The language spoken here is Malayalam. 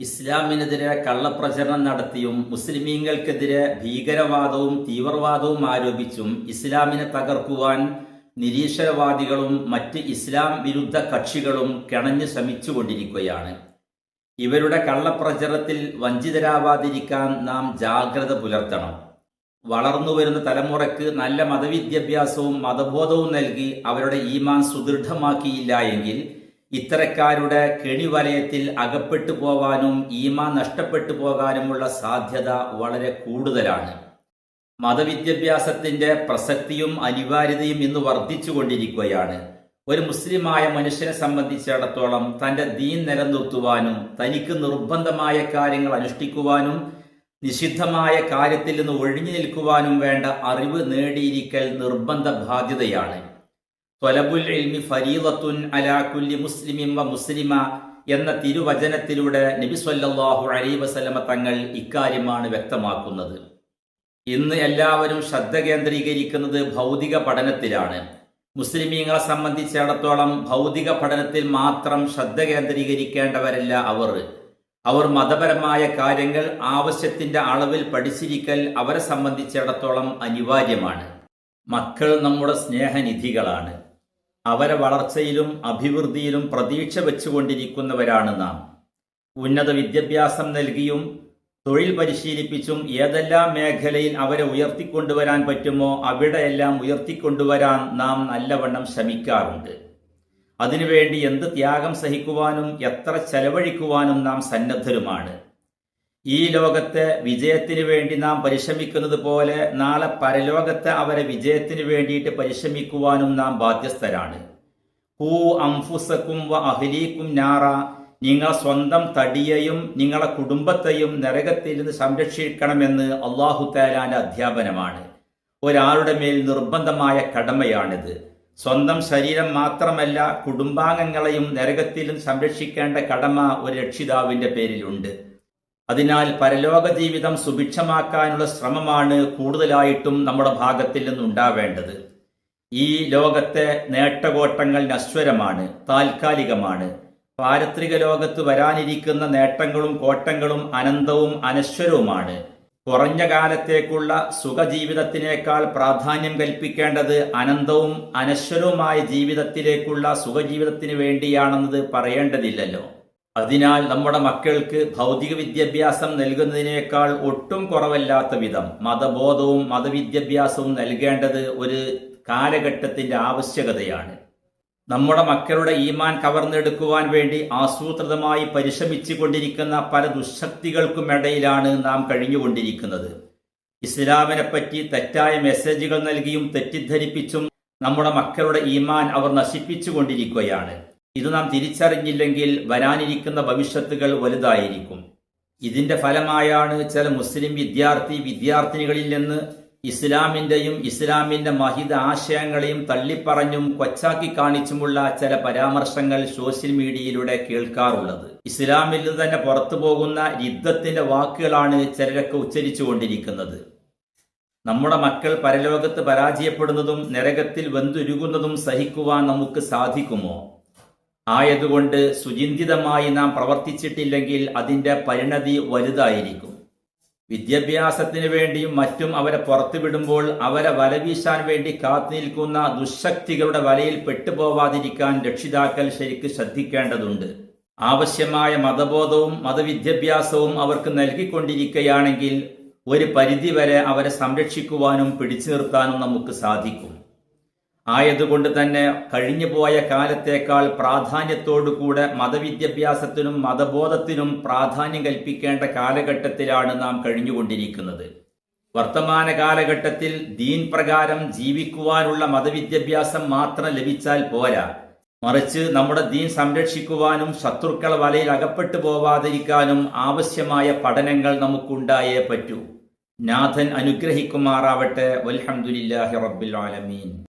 ഇസ്ലാമിനെതിരെ കള്ളപ്രചരണം നടത്തിയും മുസ്ലിമീങ്ങൾക്കെതിരെ ഭീകരവാദവും തീവ്രവാദവും ആരോപിച്ചും ഇസ്ലാമിനെ തകർക്കുവാൻ നിരീശ്വരവാദികളും മറ്റ് ഇസ്ലാം വിരുദ്ധ കക്ഷികളും കിണഞ്ഞു ശ്രമിച്ചുകൊണ്ടിരിക്കുകയാണ്. ഇവരുടെ കള്ളപ്രചരണത്തിൽ വഞ്ചിതരാവാതിരിക്കാൻ നാം ജാഗ്രത പുലർത്തണം. വളർന്നു വരുന്ന തലമുറയ്ക്ക് നല്ല മതവിദ്യാഭ്യാസവും മതബോധവും നൽകി അവരുടെ ഈമാൻ സുദൃഢമാക്കിയില്ല എങ്കിൽ ഇത്തരക്കാരുടെ കെണിവലയത്തിൽ അകപ്പെട്ടു പോവാനും ഈമാ നഷ്ടപ്പെട്ടു പോകാനുമുള്ള സാധ്യത വളരെ കൂടുതലാണ്. മതവിദ്യാഭ്യാസത്തിന്റെ പ്രസക്തിയും അനിവാര്യതയും ഇന്ന് വർദ്ധിച്ചുകൊണ്ടിരിക്കുകയാണ് ഒരു മുസ്ലിമായ മനുഷ്യനെ സംബന്ധിച്ചിടത്തോളം തന്റെ ദീൻ നിലനിർത്തുവാനും തനിക്ക് നിർബന്ധമായ കാര്യങ്ങൾ അനുഷ്ഠിക്കുവാനും നിഷിദ്ധമായ കാര്യത്തിൽ നിന്ന് ഒഴിഞ്ഞു നിൽക്കുവാനും വേണ്ട അറിവ് നേടിയിരിക്കൽ നിർബന്ധ ബാധ്യതയാണ് ത്വലബുൽ ഇൽമി അലാ കുല്ലി വ മുസ്ലിമ എന്ന തിരുവചനത്തിലൂടെ നബി സല്ലാഹു അലൈഹി വസല്ലമ തങ്ങൾ ഇക്കാര്യമാണ് വ്യക്തമാക്കുന്നത്. ഇന്ന് എല്ലാവരും ശ്രദ്ധ കേന്ദ്രീകരിക്കുന്നത് ഭൗതിക പഠനത്തിലാണ്. മുസ്ലിമീങ്ങളെ സംബന്ധിച്ചിടത്തോളം ഭൗതിക പഠനത്തിൽ മാത്രം ശ്രദ്ധ കേന്ദ്രീകരിക്കേണ്ടവരല്ല അവർ. അവർ മതപരമായ കാര്യങ്ങൾ ആവശ്യത്തിന്റെ അളവിൽ പഠിച്ചിരിക്കൽ അവരെ സംബന്ധിച്ചിടത്തോളം അനിവാര്യമാണ്. മക്കൾ നമ്മുടെ സ്നേഹനിധികളാണ്. അവരെ വളർച്ചയിലും അഭിവൃദ്ധിയിലും പ്രതീക്ഷ വെച്ചുകൊണ്ടിരിക്കുന്നവരാണ് നാം. ഉന്നത വിദ്യാഭ്യാസം നൽകിയും തൊഴിൽ പരിശീലിപ്പിച്ചും ഏതെല്ലാം മേഖലയിൽ അവരെ ഉയർത്തിക്കൊണ്ടുവരാൻ പറ്റുമോ അവിടെയെല്ലാം ഉയർത്തിക്കൊണ്ടുവരാൻ നാം നല്ലവണ്ണം ശ്രമിക്കാറുണ്ട്. അതിനുവേണ്ടി എന്ത് ത്യാഗം സഹിക്കുവാനും എത്ര ചെലവഴിക്കുവാനും നാം സന്നദ്ധരുമാണ്. ഈ ലോകത്തെ വിജയത്തിന് വേണ്ടി നാം പരിശ്രമിക്കുന്നത് പോലെ നാളെ പരലോകത്തെ അവരെ വിജയത്തിന് വേണ്ടിയിട്ട് പരിശ്രമിക്കുവാനും നാം ബാധ്യസ്ഥരാണ്. ഹൂ അംഫുസക്കും വ അഹ്ലീക്കും നാറ. നിങ്ങൾ സ്വന്തം തടിയെയും നിങ്ങളെ കുടുംബത്തെയും നരകത്തിൽ നിന്ന് സംരക്ഷിക്കണമെന്ന് അള്ളാഹു താലാന്റെ അധ്യാപനമാണ്. ഒരാളുടെ മേൽ നിർബന്ധമായ കടമയാണിത്. സ്വന്തം ശരീരം മാത്രമല്ല കുടുംബാംഗങ്ങളെയും നരകത്തിലും സംരക്ഷിക്കേണ്ട കടമ ഒരു രക്ഷിതാവിന്റെ പേരിലുണ്ട്. അതിനാൽ പരലോക ജീവിതം സുഭിക്ഷമാക്കാനുള്ള ശ്രമമാണ് കൂടുതലായിട്ടും നമ്മുടെ ഭാഗത്തിൽ നിന്നുണ്ടാവേണ്ടത്. ഈ ലോകത്തെ നേട്ടകോട്ടങ്ങൾ നശ്വരമാണ് താൽക്കാലികമാണ്. പാരത്രിക ലോകത്ത് വരാനിരിക്കുന്ന നേട്ടങ്ങളും കോട്ടങ്ങളും അനന്തവും അനശ്വരവുമാണ്. കുറഞ്ഞ കാലത്തേക്കുള്ള സുഖജീവിതത്തിനേക്കാൾ പ്രാധാന്യം കൽപ്പിക്കേണ്ടത് അനന്തവും അനശ്വരവുമായ ജീവിതത്തിലേക്കുള്ള സുഖജീവിതത്തിന് വേണ്ടിയാണെന്നത് പറയേണ്ടതില്ലല്ലോ. അതിനാൽ നമ്മുടെ മക്കൾക്ക് ഭൗതിക വിദ്യാഭ്യാസം നൽകുന്നതിനേക്കാൾ ഒട്ടും കുറവല്ലാത്ത വിധം മതബോധവും മതവിദ്യാഭ്യാസവും നൽകേണ്ടത് ഒരു കാലഘട്ടത്തിന്റെ ആവശ്യകതയാണ്. നമ്മുടെ മക്കളുടെ ഈമാൻ കവർന്നെടുക്കുവാൻ വേണ്ടി ആസൂത്രിതമായി പരിശ്രമിച്ചു കൊണ്ടിരിക്കുന്ന പല ദുശക്തികൾക്കുമിടയിലാണ് നാം കഴിഞ്ഞുകൊണ്ടിരിക്കുന്നത്. ഇസ്ലാമിനെപ്പറ്റി തെറ്റായ മെസ്സേജുകൾ നൽകിയും തെറ്റിദ്ധരിപ്പിച്ചും നമ്മുടെ മക്കളുടെ ഈമാൻ അവർ നശിപ്പിച്ചു കൊണ്ടിരിക്കുകയാണ് ഇത് നാം തിരിച്ചറിഞ്ഞില്ലെങ്കിൽ വരാനിരിക്കുന്ന ഭവിഷ്യത്തുകൾ വലുതായിരിക്കും. ഇതിന്റെ ഫലമായാണ് ചില മുസ്ലിം വിദ്യാർത്ഥി വിദ്യാർത്ഥിനികളിൽ നിന്ന് ഇസ്ലാമിന്റെയും ഇസ്ലാമിന്റെ മഹിത ആശയങ്ങളെയും തള്ളിപ്പറഞ്ഞും കൊച്ചാക്കി കാണിച്ചുമുള്ള ചില പരാമർശങ്ങൾ സോഷ്യൽ മീഡിയയിലൂടെ കേൾക്കാറുള്ളത്. ഇസ്ലാമിൽ നിന്ന് തന്നെ പുറത്തു പോകുന്ന യുദ്ധത്തിന്റെ വാക്കുകളാണ് ചിലരൊക്കെ ഉച്ചരിച്ചു കൊണ്ടിരിക്കുന്നത്. നമ്മുടെ മക്കൾ പരലോകത്ത് പരാജയപ്പെടുന്നതും നരകത്തിൽ വെന്തുരുകുന്നതും സഹിക്കുവാൻ നമുക്ക് സാധിക്കുമോ? ആയതുകൊണ്ട് സുചിന്തിതമായി നാം പ്രവർത്തിച്ചിട്ടില്ലെങ്കിൽ അതിന്റെ പരിണതി വലുതായിരിക്കും. വിദ്യാഭ്യാസത്തിന് വേണ്ടിയും മറ്റും അവരെ പുറത്തുവിടുമ്പോൾ അവരെ വലവീശാൻ വേണ്ടി കാത്തുനിൽക്കുന്ന ദുശക്തികളുടെ വലയിൽ പെട്ടുപോവാതിരിക്കാൻ രക്ഷിതാക്കൾ ശരിക്ക് ശ്രദ്ധിക്കേണ്ടതുണ്ട്. ആവശ്യമായ മതബോധവും മതവിദ്യാഭ്യാസവും അവർക്ക് നൽകിക്കൊണ്ടിരിക്കുകയാണെങ്കിൽ ഒരു പരിധിവരെ അവരെ സംരക്ഷിക്കുവാനും പിടിച്ചു നിർത്താനും നമുക്ക് സാധിക്കും. ആയതുകൊണ്ട് തന്നെ കഴിഞ്ഞുപോയ കാലത്തേക്കാൾ പ്രാധാന്യത്തോടുകൂടെ മതവിദ്യാഭ്യാസത്തിനും മതബോധത്തിനും പ്രാധാന്യം കൽപ്പിക്കേണ്ട കാലഘട്ടത്തിലാണ് നാം കഴിഞ്ഞുകൊണ്ടിരിക്കുന്നത്. വർത്തമാന കാലഘട്ടത്തിൽ ദീൻ പ്രകാരം ജീവിക്കുവാനുള്ള മതവിദ്യാഭ്യാസം മാത്രം ലഭിച്ചാൽ പോരാ. മറിച്ച് നമ്മുടെ ദീൻ സംരക്ഷിക്കുവാനും ശത്രുക്കൾ വലയിൽ അകപ്പെട്ടു പോവാതിരിക്കാനും ആവശ്യമായ പഠനങ്ങൾ നമുക്കുണ്ടായേ പറ്റൂ. നാഥൻ അനുഗ്രഹിക്കുമാറാവട്ടെ. വൽഹംദുലില്ലാഹി റബ്ബിൽ ആലമീൻ.